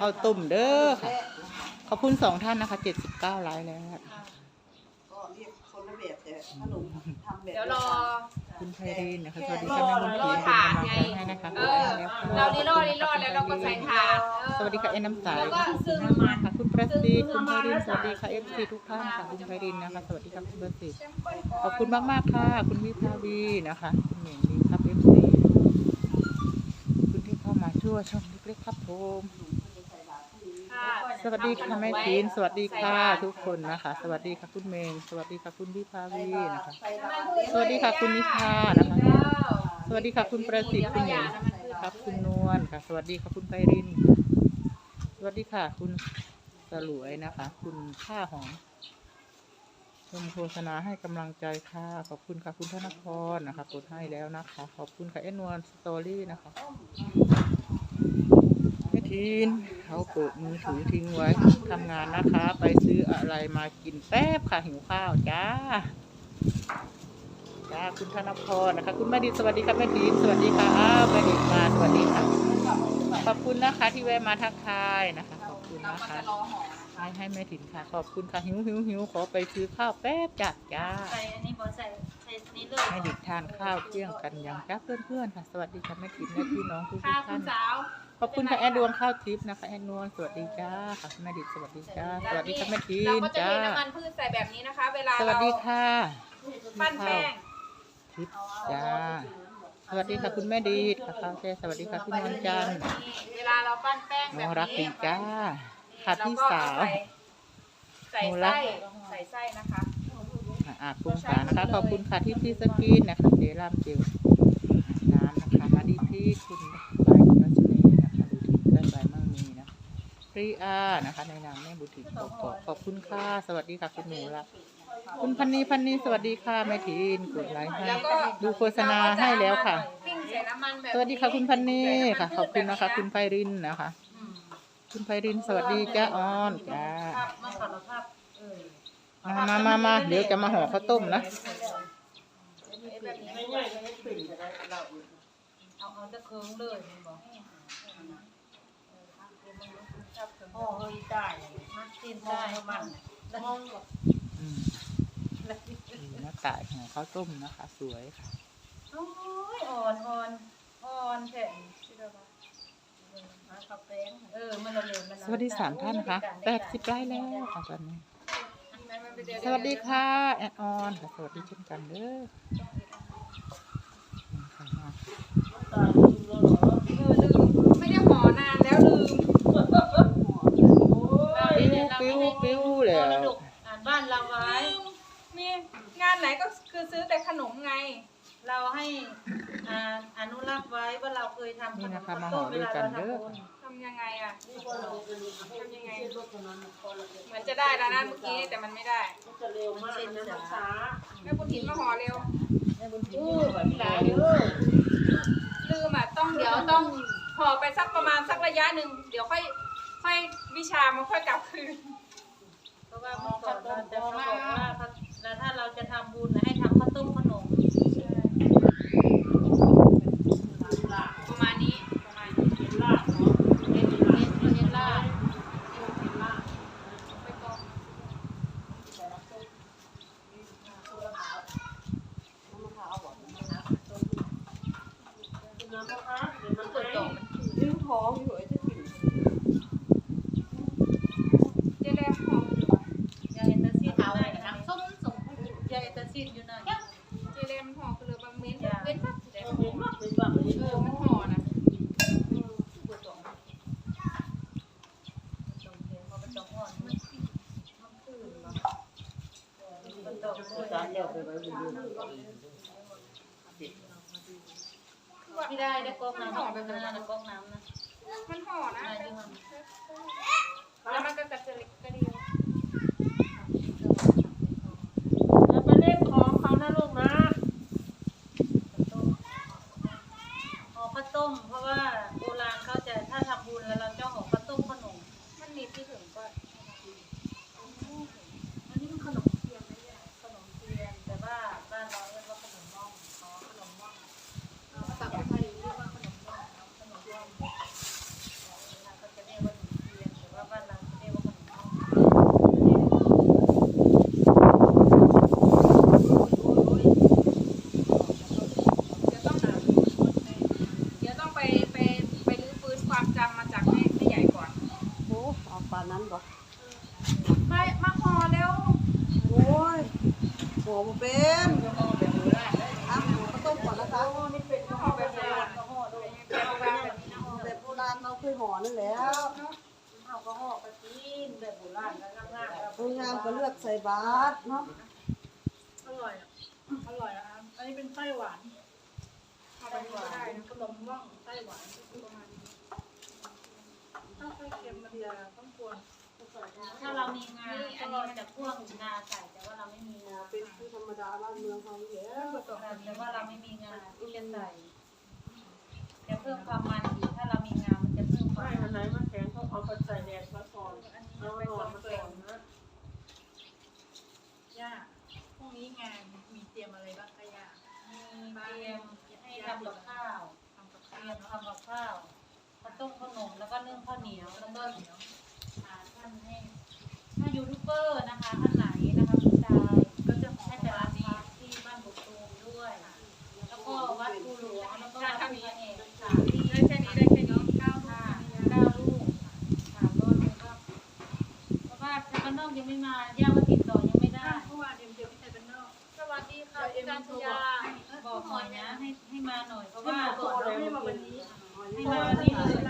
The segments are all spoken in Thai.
ข้าวต้มเด้อค่ะ ขอบคุณสองท่านนะคะเจ็ดสิบเก้าไลค์แล้วก็เรียกคนละแบบแต่ขนมทำแบบเดี๋ยวรอ คุณไพรินนะคะสวัสดีค่ะแม่บุญรอถีเป็นถาดกำลังไงใจให้นะคะเออ เราลีรอดลีรอดแล้วเราก็ใส่ถาดเออ สวัสดีค่ะเอ็นน้ำใสแล้วก็ซึมมากค่ะ คุณประสิทธิ์คุณไพรินสวัสดีค่ะเอฟซีทุกท่านค่ะคุณไพรินนะคะ สวัสดีค่ะคุณประสิทธิ์ขอบคุณมากมากๆค่ะ คุณวิภาวีนะคะคุณเหม่งดีครับเอฟซีคุณที่เข้ามาช่วยช่องเล็กๆครับผมค่ะ สวัสดีค่ะแม่จีนสวัสดีค่ะทุกคนนะคะ สวัสดีค่ะคุณเมง สวัสดีค่ะคุณวิภาวีนะคะ สวัสดีค่ะคุณนิชานะคะ สวัสดีค่ะคุณประสิทธิ์คุณหญิงครับคุณนวลค่ะ สวัสดีค่ะคุณไพริน สวัสดีค่ะ คุณสลวยนะคะ คุณข้าหอมชมโฆษณาให้กำลังใจค่ะ ขอบคุณค่ะคุณธนพรนะคะกดให้แล้วนะคะ ขอบคุณค่ะเอ็นวลสตอรี่นะคะ ทีนเขาเปิดมือถือทิ้งไว้ทำงานนะคะ ไปซื้ออะไรมากินแป๊บค่ะหิวข้าวจ้าจ้าคุณธนพรนะคะ คุณแม่ดินสวัสดีค่ะแม่ดินสวัสดีค่ะอ้าวแม่ดินมาสวัสดีค่ะ ขอบคุณนะคะที่แวะมาทักทายนะคะ ขอบคุณเรานะก็คะจะรอห่อให้ให้แม่ถิ่นค่ะ ขอบคุณค่ะหิวหิวหิวขอไปซื้อข้าวแป๊บจัดจ้าใส่อันนี้บอใส่ใส่นี้เลยให้ดิดทานข้าวเที่ยงกันอย่างจ้าเพื่อนๆค่ะ สวัสดีค่ะแม่ถิ่นและพี่น้องทุกค่ะคุท่าณนสาว ขอบคุณค่ะแอดดวงข้าวทิพย์นะคะแอดนวลสวัสดีจ้าค่ะแม่ดิดสวัสดีจ้าสวัสดีค่ะแม่ถิ่เรานก็จะจ้าเทน้ำมันพืชใส่แบบนี้นะคะ เวลาสวัสเราดีค่ะปั้นแป้งทิพย์จ้าสวัสดีค่ะคุณแม่ดีดค่ะข้าวแช่สวัสดีค่ะพี่นวลจันทร์นี่เวลาเราปั้นแป้งแบน้อบงรักนี้ดีจ้าค่ะเราพี่ก็สาเอาวใส่ใส่หนูรัไส้กใส่ไส้นะคะ อะอาคุณสานะคะขอบคุณค่ะที่พี่สกินนะคะเซรั่มเจลน้ำนะคะมาดีที่คุณใบคุณรัชนีนะคะดูที่ได้ใบมั่งมีนะ รีอานะคะในนามแม่บุตรีขอบขอบขอบคุณค่ะ สวัสดีค่ะคุณหนูรักคุณพันนีพันนีสวัสดีค่ะแม่ทีนกดไลค์ให้ดูโฆษณาให้แล้วค่ะ สวัสดีค่ะคุณพันนีค่ะ ขอบคุณนะคะ คุณไพรินนะคะ คุณไพรินสวัสดีจ้าออนจ้ามามามามาเดี๋ยวจะมาห่อข้าวต้มนะเอาเอาจะเคืองเลยมันบอก พ่อเฮ้ยได้มักกินได้มันแล้วอืมนี่หน้าตายห่อข้าวต้มนะคะ สวยค่ะโอ้ยอ่อนอ่อนอ่อนแข็งมาข้าวแป้งเออมันละเลนมันสวัสดีสามท่านนะคะแปดสิบไลค์แล้วค่ะตอนนี้ สวัสดีค่ะ แอดออนค่ะสวัสดีเช่นกันเด้อค่ะมาเออลืมไม่ได้ห่อนานแล้วลืม ปิ้วปิ้ว ปิ้วแล้วอ่านบ้านเราไว้ มีงานไหนก็คือซื้อแต่ขนมไง เราให้อ่าอนุรักษ์ไว้ว่าเราเคยทำขนี่นมนะคะข้าวมาต้ห่อมเวด้วยลากันเราเด้อ ทำบุญทำยังไงอะทำยังไง เหมือนจะได้แล้วนะเมื่อกี้แต่มันไม่ได้จะเร็วมากนะมันช้าแม่บุญถิ่นมาห่อเร็ว อู้แบบหลายเออลืมอะต้องเดี๋ยวต้องห่อไปสักประมาณสักระยะหนึ่งเดี๋ยวค่อยค่อยวิชามันค่อยกลับคืน เพราะว่าเมื่อก่อนเราจะเขาบอกว่าแล้วถ้าเราจะทำบุญนะให้ทำข้าวต้มขนมประมาณนี้ประมาณนี้เป็นลาบเนาะเอ็นเอ็นเอ็นล่าไปกองน้ำมะเดี๋ยวมันจะให้ลิ้วท้องอยู่ไอ้จะกิน เจแรมห่ออยู่ ยาเอตาซีดเอาไหนน้ำส้มสมยาเอตาซีดอยู่ไหน เจแรมห่อคือเรือบางเม้นเว้นสักเดี๋ยว เห็นว่าเป็นแบบนี้ เออมันห่อนะ จงเทียนเพราะมันจงอ่อนมันมันคืนมา มันตกด้วยจานเดียวไปไว้บนเรือไม่ได้ได้ก๊อกน้ำห่อไปขนาดนั้นก๊อกน้ำนะมันห่อนะนายยังมันแล้วมันก็กระเจิง บ่เป็นต้มก่อนนะคะเป็ดโบราณเราเคยห่อนั่นแล้วข้าวก็ห่อไปกินแบบโบราณแล้วงามๆสวยงามก็เลือกใส่บาตรเนาะอร่อยอร่อยนะคะอันนี้เป็นไส้หวานไส้หวานขนมว่องไส้หวานต้ถ้าไส่เค็มมาเดียต้องควรถ้าเรามีงาอันมันจะพ่วงงาใส่ รมดาบ้านเมืองเขาเยอะแต่ว่าเราไม่มีงานก็จนใส่จะเพิ่มความมันถ้าเรามีงานมันจะเพิ่มความใช่ไหนมัแข็งต้องเอาไปใส่แดดมาก่อนแล้วนอน อกยังไม่มาย่าก็ติดต่อยังไม่ได้ เมื่อวานเอ็มเจอไม่ใช่เป็านนอกสวัสดีค่ะอาจารย์ชยาบอกหน่อยนะให้ให้มาหน่อยเพราะว่า ให้มาวันนี้เลย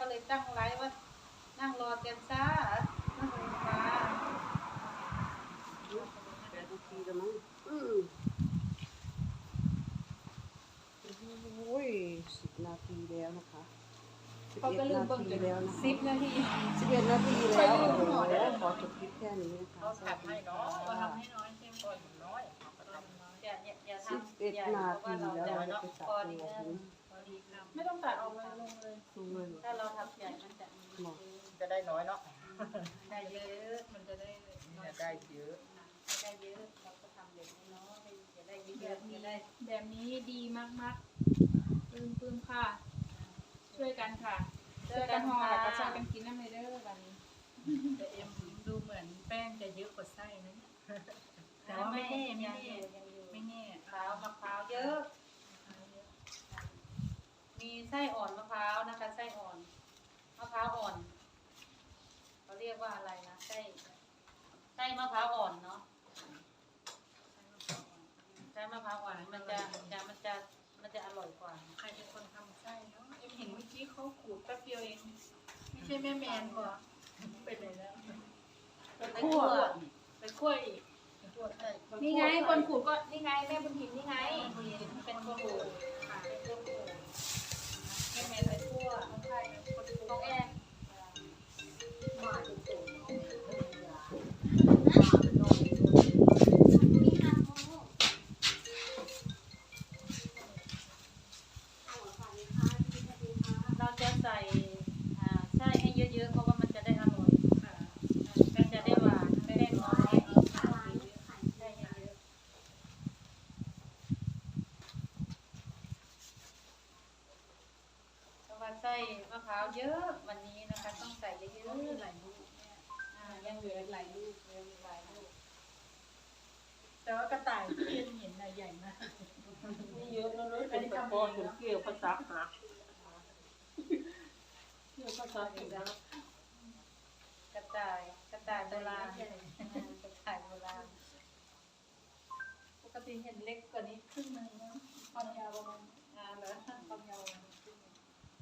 ก็เลยตั้งไลฟ์ว่านั่งรอแกนซ่านั่งรอมาแปดนาทีแล้วงอืมโอ้ยสินาทีแล้วนะคะสิานาทีจนแล้วนะสิคะบนาที สิบเอ็ดนาทีแล้วขอจบคลิปแค่นี้นะคะเขาถัให้เนาะเขาทำให้น้อยเข้มน้อยอย่าอย่าทำสิบเอ็ดนาทีวแล้วจะเราจะไปจับพอดีตัว ไม่ต้องตัดออกเลยลงเลยถ้าเราทำใหญ่มันจะมีจะได้น้อยเนาะได้เยอะมันจะได้เยได้เยอะได้เยอะเราก็ทำแบบนี้เนาะจะได้เยอะแบบนี้จะแบบนี้ดีมากๆปลื้มปื้มค่ะ ช่วยกันค่ะ ช่วยกันห่อแล้วก็ช่วยกันกินน้ำเลยเด้อวันนี้ แต่เอ็มดูเหมือนแป้งจะเยอะกว่าไส้นะเแต่ว่าไม่แน่ไม่แน่ไม่แน่ มะาวมะพร้าวเยอะ มีไส้อ่อนมะพร้าวนะคะ ไส้อ่อนมะพร้าวอ่อนเขาเรียกว่าอะไรนะไส้ไส้มะพร้าวอ่อนเนาะไส้มะพร้าวอ่อนมันจะจะมันจะมันจะอร่อยกว่าใครเป็นคนทำไส้เนาะเอ็มเห็นเมื่อกี้เขาขูดแป๊บเดียวเองไม่ใช่แม่แมนบ่ไปไหนแล้วไปคั่วไปคั่วอีกนี่ไงคนขูดก็นี่ไงแม่บุญถิ่นนี่ไงเป็นคนขูดค่ะ ข เยอะวันนี้นะคะ ต้องใส่เยอะๆหลายลูกเนี่ยอ่ายังเหลือหลายลูกเหลือหลายลูกแต่ว่ากระต่ายที่เอ็มเห็นน่ะใหญ่มากนี่เยอะนะเลยเป็นตะกอนเป็นเกลียวภาษาหาเกลียวภาษาอีกแล้วกระต่ายกระต่ายโบราณกระต่ายโบราณปกติเห็นเล็กกว่านี้ครึ่งหนึงนะความยาวประมาณ อ่าเหรอ ความยาวประมาณครึ่งหนึ่ง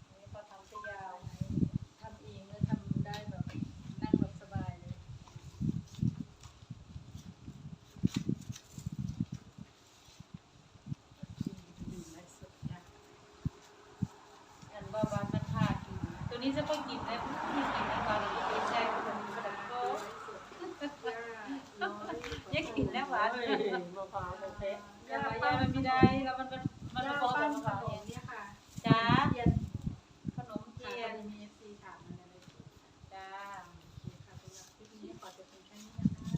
อันนี้พอทำจะยาว ทำเองแล้วทำได้แบบนั่งแบบสบายเลย อันว่าบ้านมันพากินตัวนี้ จะไปกินได้พี่กินในตอนนี้กินได้คนกระดับโก้ยังกินแล้วหวานเฮ้ยมะพร้าวแท้ยายามันไม่ได้แล้วมันมันมันแล้วพอปั้กันบขมะพร้าวน เอ ม ง เนี่ยค่ะ จ้า เทียน ขนม เที เที ย ย น น มีสีถาดมันอะไร จ้า ค่ะสำหรับคลิปนี้ขอจบเพียงแค่นี้นะคะ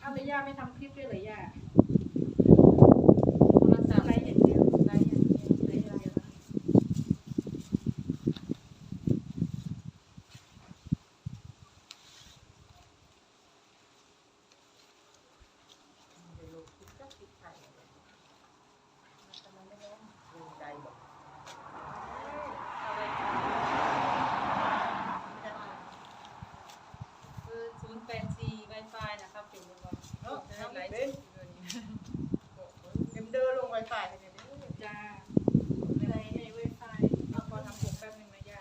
เอาเลยย่าไม่ทำคลิปด้วยเหรอย่า โทรศัพท์ ไลฟ์อย่างเดียวไลฟ์อย่างเดียวไลฟ์อย่างเดียวนะ ใจบอก เอาไว้คือศูนย์แปดสี่ไวไฟนะครับเป็นยังไง เนาะทำไรเป็นเอ็มเดอร์ลงไวไฟเลยเนี่ย จ้าในในเว็บไซต์ เอาพอทำผมแป๊บนึงนะย่า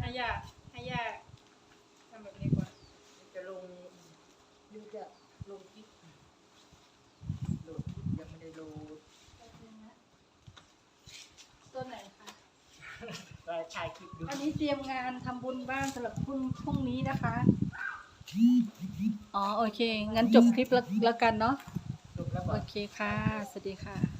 ให้ ย่าให้ย่าทำแบบนี้ก่อนจะลงยูจะลงคลิปโหลดคลิปยังไม่ได้โหลดต้นไหนคะไปถ่ายคลิปดูอันนี้เตรียมงานทำบุญบ้านสำหรับพรุ่งพรุ่งนี้นะคะ อ๋อ โอเค งั้นจบคลิปแล้วแล้วกันเนาะ จบแล้วบโออกเคค่ะ สวัสดีค่ะ